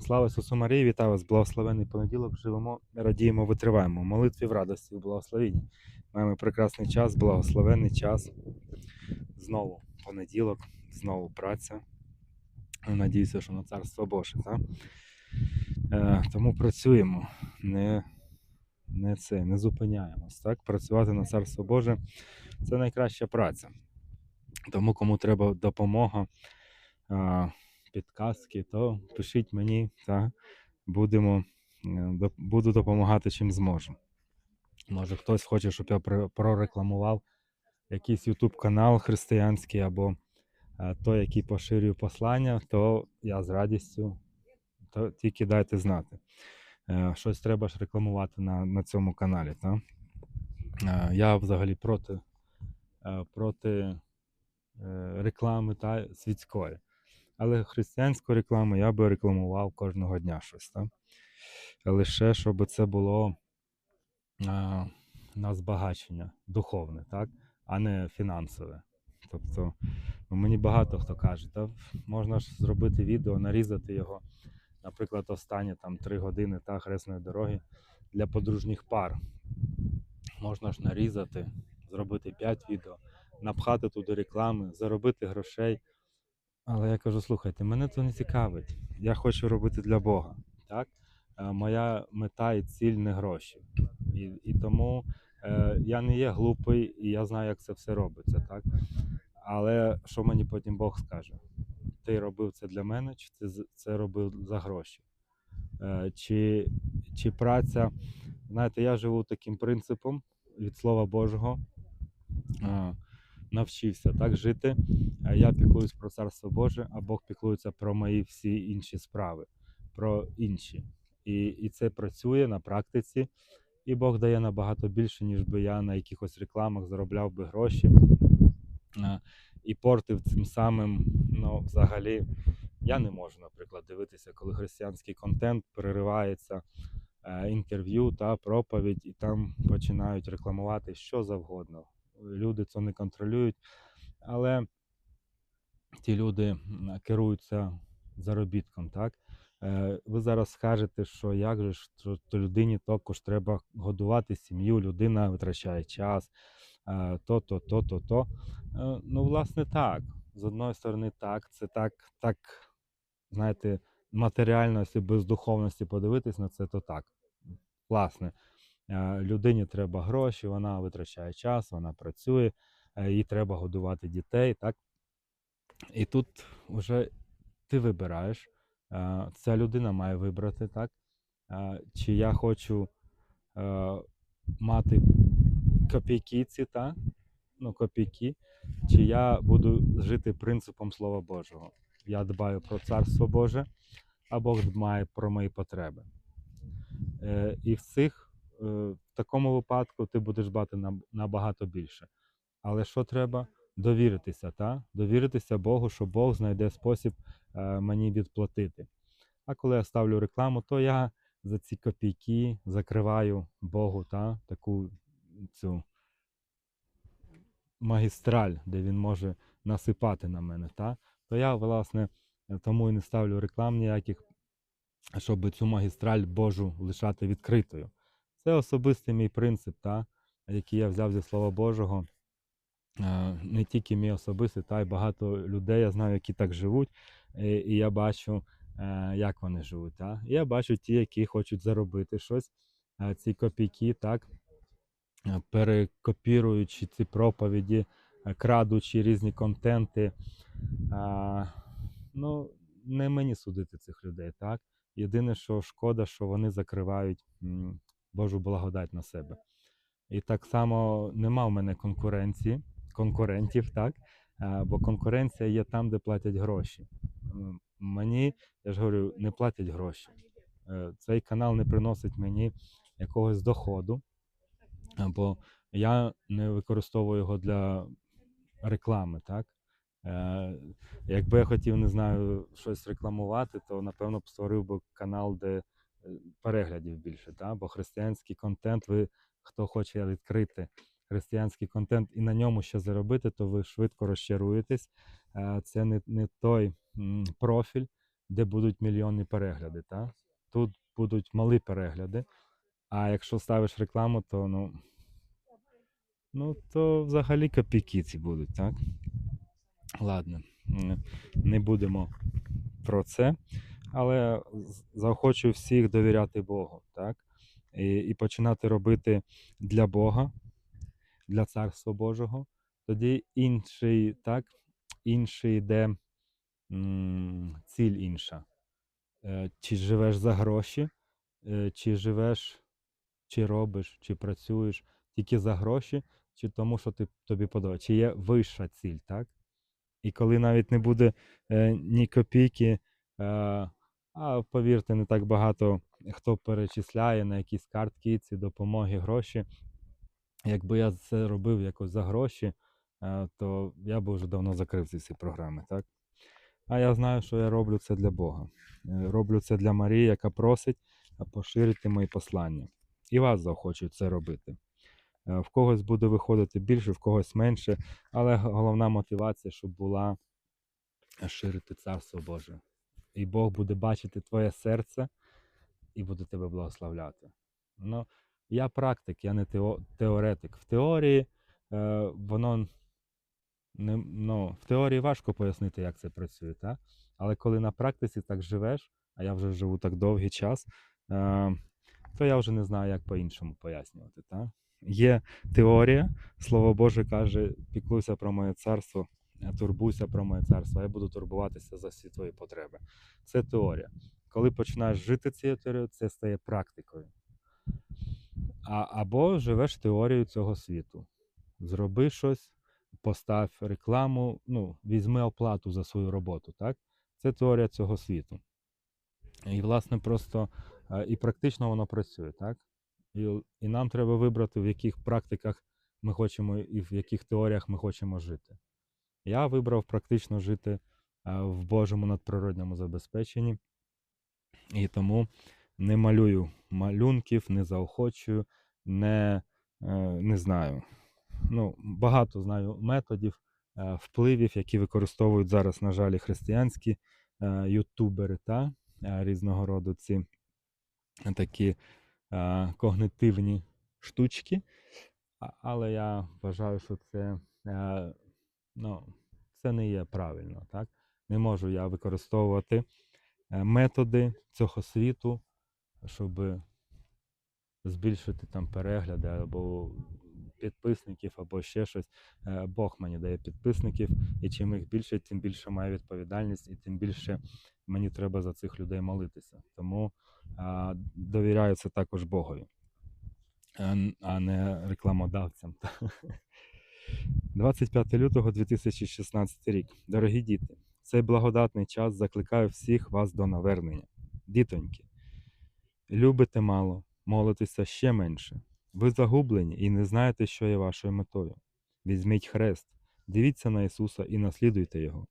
Слава Ісусу Марії, вітаю вас, благословений понеділок. Живемо, радіємо, витриваємо. Молитві в радості, в благословенні. Маємо прекрасний час, благословенний час. Знову понеділок, знову праця. Надіюся, що на царство Боже. Так? Е, тому працюємо, не, не, це, не зупиняємось. Так? Працювати на царство Боже це найкраща праця. Тому кому треба допомога, а, підказки, то пишіть мені, та будемо, е, буду допомагати чим зможу. Може, хтось хоче, щоб я прорекламував якийсь YouTube канал християнський або е, той, який поширює послання, то я з радістю то тільки дайте знати. Е, Щось треба ж рекламувати на, на цьому каналі. Та? Я взагалі проти, проти реклами та світської. Але християнську рекламу я би рекламував кожного дня щось. Так? Лише щоб це було а, на збагачення духовне, так? а не фінансове. Тобто ну, мені багато хто каже, та можна ж зробити відео, нарізати його, наприклад, останні там 3 години та хресної дороги для подружніх пар. Можна ж нарізати, зробити 5 відео, напхати туди реклами, заробити грошей. Але я кажу, слухайте, мене це не цікавить. Я хочу робити для Бога. Так? Е, Моя мета і ціль не гроші. І, і тому е, я не є глупий, і я знаю, як це все робиться. Так? Але що мені потім Бог скаже? Ти робив це для мене, чи ти це робив за гроші? Е, чи, чи праця. Знаєте, я живу таким принципом від Слова Божого. Навчився так жити. Я піклуюсь про царство Боже, а Бог піклується про мої всі інші справи, про інші. І, і це працює на практиці. І Бог дає набагато більше, ніж би я на якихось рекламах заробляв би гроші. І портив цим самим, ну, взагалі, я не можу, наприклад, дивитися, коли християнський контент переривається е, інтерв'ю та проповідь, і там починають рекламувати що завгодно. Люди це не контролюють, але ті люди керуються заробітком. Так? Е, Ви зараз скажете, що як же ж то, людині також треба годувати сім'ю, людина витрачає час, е, то, то, то, то, то. Ну, власне, так. З одної сторони, так, це так, так, знаєте, матеріально, якщо без духовності подивитись на це, то так. Власне, людині треба гроші, вона витрачає час, вона працює, е, їй треба годувати дітей, так? І тут вже ти вибираєш, е, ця людина має вибрати, так? Е, Чи я хочу е, мати копійки ці, так? Ну, копійки, чи я буду жити принципом Слова Божого. Я дбаю про Царство Боже, а Бог дбає про мої потреби. Е, і в цих, е, в такому випадку ти будеш дбати на- набагато більше. Але що треба? Довіритися, та? довіритися Богу, що Бог знайде спосіб е, мені відплатити. А коли я ставлю рекламу, то я за ці копійки закриваю Богу та, таку цю магістраль, де він може насипати на мене. Та? То я, власне, тому і не ставлю реклам ніяких, щоб цю магістраль Божу лишати відкритою. Це особистий мій принцип, та, який я взяв зі Слова Божого. Е, Не тільки мій особистий, та й багато людей я знаю, які так живуть, і, і я бачу, е, як вони живуть. Та? Я бачу ті, які хочуть заробити щось, е, ці копійки, так, е, перекопіруючи ці проповіді, е, крадучи різні контенти. Ну, не мені судити цих людей, так? Єдине, що шкода, що вони закривають Божу благодать на себе. І так само нема в мене конкуренції, конкурентів, так? Бо конкуренція є там, де платять гроші. Мені, я ж говорю, не платять гроші. Е, Цей канал не приносить мені якогось доходу, бо я не використовую його для реклами, так? Е, Якби я хотів, не знаю, щось рекламувати, то напевно б створив би канал, де переглядів більше, та? бо християнський контент, ви хто хоче відкрити християнський контент і на ньому ще заробити, то ви швидко розчаруєтесь. Е, Це не, не той профіль, де будуть мільйонні перегляди. Та? Тут будуть малі перегляди. А якщо ставиш рекламу, то ну, ну то взагалі копійки ці будуть, так? Ладно, не будемо про це. Але заохочую всіх довіряти Богу, так? І, і починати робити для Бога, для Царства Божого. Тоді інший, так, інший йде м, ціль інша. Е, Чи живеш за гроші, е, чи живеш, чи робиш, чи працюєш тільки за гроші, чи тому, що ти, тобі подобається, чи є вища ціль, так? І коли навіть не буде е, ні копійки, е, а повірте, не так багато хто перечисляє на якісь картки ці допомоги, гроші. Якби я це робив якось за гроші, е, то я б вже давно закрив ці всі програми, так? А я знаю, що я роблю це для Бога. Е, Роблю це для Марії, яка просить поширити мої послання. І вас заохочують це робити. Е, В когось буде виходити більше, в когось менше, але головна мотивація, щоб була ширити Царство Боже. І Бог буде бачити твоє серце і буде тебе благословляти. Ну, я практик, я не теоретик. В теорії е, воно не, ну, в теорії важко пояснити, як це працює, та? але коли на практиці так живеш, а я вже живу так довгий час, е, то я вже не знаю, як по-іншому пояснювати. Та? Є теорія, Слово Боже каже: піклуйся про моє царство, турбуйся про моє царство, я буду турбуватися за всі твої потреби. Це теорія. Коли починаєш жити цією теорією, це стає практикою. А, або живеш теорією цього світу. Зроби щось, постав рекламу, ну, візьми оплату за свою роботу. Так? Це теорія цього світу. І, власне, просто е, і практично воно працює, так? І, і нам треба вибрати, в яких практиках ми хочемо і в яких теоріях ми хочемо жити. Я вибрав практично жити е, в Божому надприродньому забезпеченні, і тому не малюю малюнків, не заохочую, не, е, не знаю. Ну, багато знаю методів, е, впливів, які використовують зараз, на жаль, християнські ютубери та різного роду ці такі когнитивні штучки. Але я вважаю, що це, ну, це не є правильно. Так? Не можу я використовувати е, методи цього світу, щоб збільшити там перегляди або підписників, або ще щось. Е, Бог мені дає підписників, і чим їх більше, тим більше маю відповідальність, і тим більше мені треба за цих людей молитися. Тому довіряю це також Богові, а не рекламодавцям. 25 лютого 2016 рік. Дорогі діти, цей благодатний час закликаю всіх вас до навернення. Дітоньки, любите мало, молитеся ще менше. Ви загублені і не знаєте, що є вашою метою. Візьміть хрест, дивіться на Ісуса і наслідуйте Його.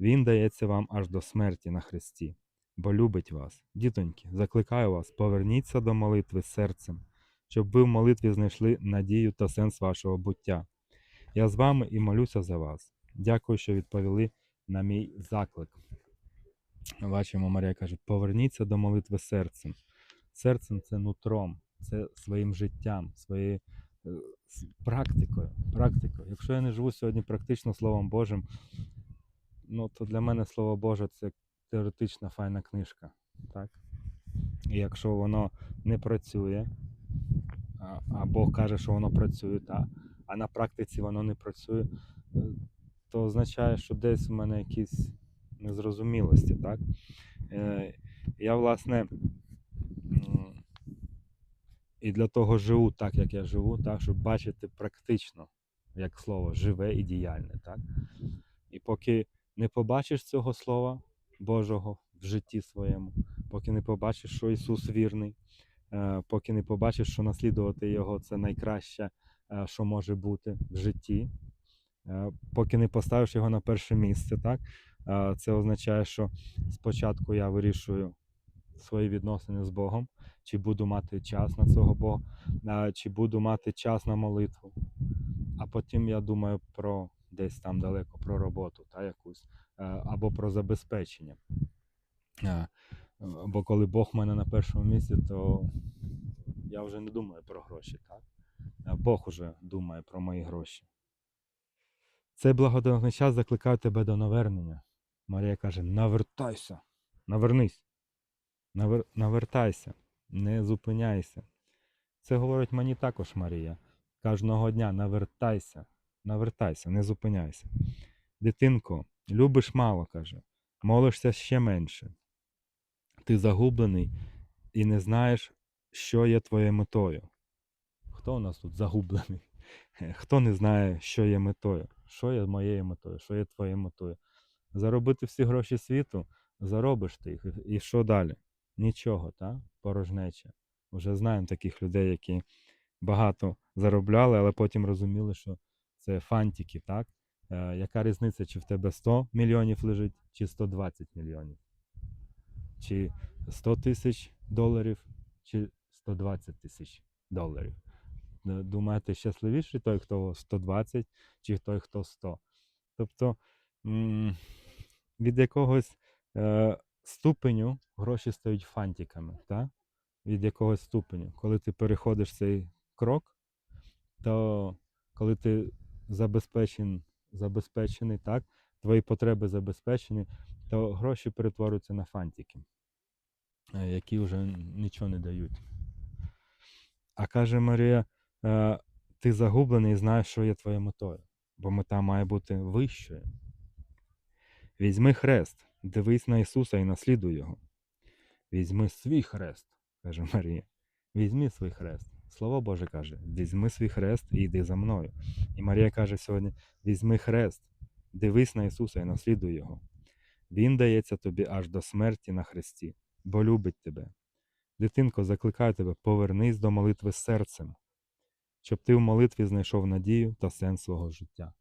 Він дається вам аж до смерті на хресті, бо любить вас. Дітоньки, закликаю вас, поверніться до молитви серцем, щоб ви в молитві знайшли надію та сенс вашого буття. Я з вами і молюся за вас. Дякую, що відповіли на мій заклик. Бачимо, Марія каже: поверніться до молитви серцем. Серцем це нутром, це своїм життям, своєю е, практикою. практикою. Якщо я не живу сьогодні практично Словом Божим, ну то для мене Слово Боже це теоретична файна книжка. Так? І якщо воно не працює, а, а Бог каже, що воно працює, та, а на практиці воно не працює, е, то означає, що десь в мене якісь незрозумілості. Так? Е, я, власне, і для того живу так, як я живу, так, щоб бачити практично, як слово живе і діяльне. Так? І поки не побачиш цього Слова Божого в житті своєму, поки не побачиш, що Ісус вірний, е, поки не побачиш, що наслідувати Його це найкраще, е, що може бути в житті, е, поки не поставиш його на перше місце, так? е, це означає, що спочатку я вирішую свої відносини з Богом, чи буду мати час на цього Бога, е, чи буду мати час на молитву. А потім я думаю про десь там далеко про роботу та якусь, е, або про забезпечення. Е, Бо коли Бог в мене на першому місці, то я вже не думаю про гроші, так? Бог уже думає про мої гроші. Цей благодатний час закликає тебе до навернення. Марія каже: навертайся, навернись, навер... навертайся, не зупиняйся. Це говорить мені також Марія. Кожного дня навертайся, навертайся, не зупиняйся. Дитинко, любиш мало, каже, молишся ще менше. Ти загублений і не знаєш, що є твоєю метою. Хто у нас тут загублений? Хто не знає, що є метою? Що є моєю метою? Що є твоєю метою? Заробити всі гроші світу, заробиш ти їх. і- що далі? Нічого, так? Порожнеча. Вже знаємо таких людей, які багато заробляли, але потім розуміли, що це фантики, так? Е, яка різниця, чи в тебе 100 мільйонів лежить, чи 120 мільйонів? Чи 100 тисяч доларів, чи 120 тисяч доларів? Е, Думаєте, щасливіший той, хто 120, чи той, хто 100? Тобто від якогось е, ступеню гроші стають фантиками, так? від якогось ступеню. Коли ти переходиш цей крок, то коли ти забезпечен, забезпечений, так, твої потреби забезпечені, то гроші перетворюються на фантики, е, які вже нічого не дають. А каже Марія, е, ти загублений і знаєш, що є твоєю метою, бо мета має бути вищою. Візьми хрест, дивись на Ісуса і наслідуй Його. Візьми свій хрест, каже Марія. Візьми свій хрест. Слово Боже каже: візьми свій хрест і йди за мною. І Марія каже сьогодні: візьми хрест, дивись на Ісуса і наслідуй Його. Він дається тобі аж до смерті на хресті, бо любить тебе. Дитинко, закликаю тебе, повернись до молитви серцем, щоб ти в молитві знайшов надію та сенс свого життя.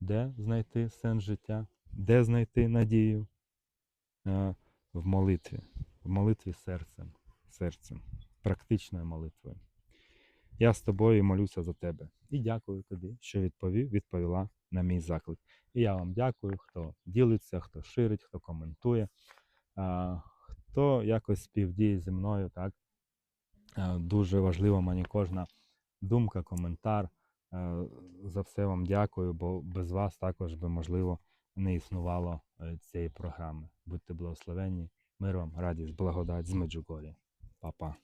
Де знайти сенс життя? Де знайти надію? Е, В молитві. В молитві серцем. серцем. Практичною молитвою. Я з тобою молюся за тебе. І дякую тобі, що відповів, відповіла на мій заклик. І я вам дякую, хто ділиться, хто ширить, хто коментує, хто якось співдіє зі мною. Так? Дуже важлива мені кожна думка, коментар. Е, За все вам дякую, бо без вас також би, можливо, не існувало е, цієї програми. Будьте благословенні, мир вам, радість, благодать з Меджугорі. Па-па.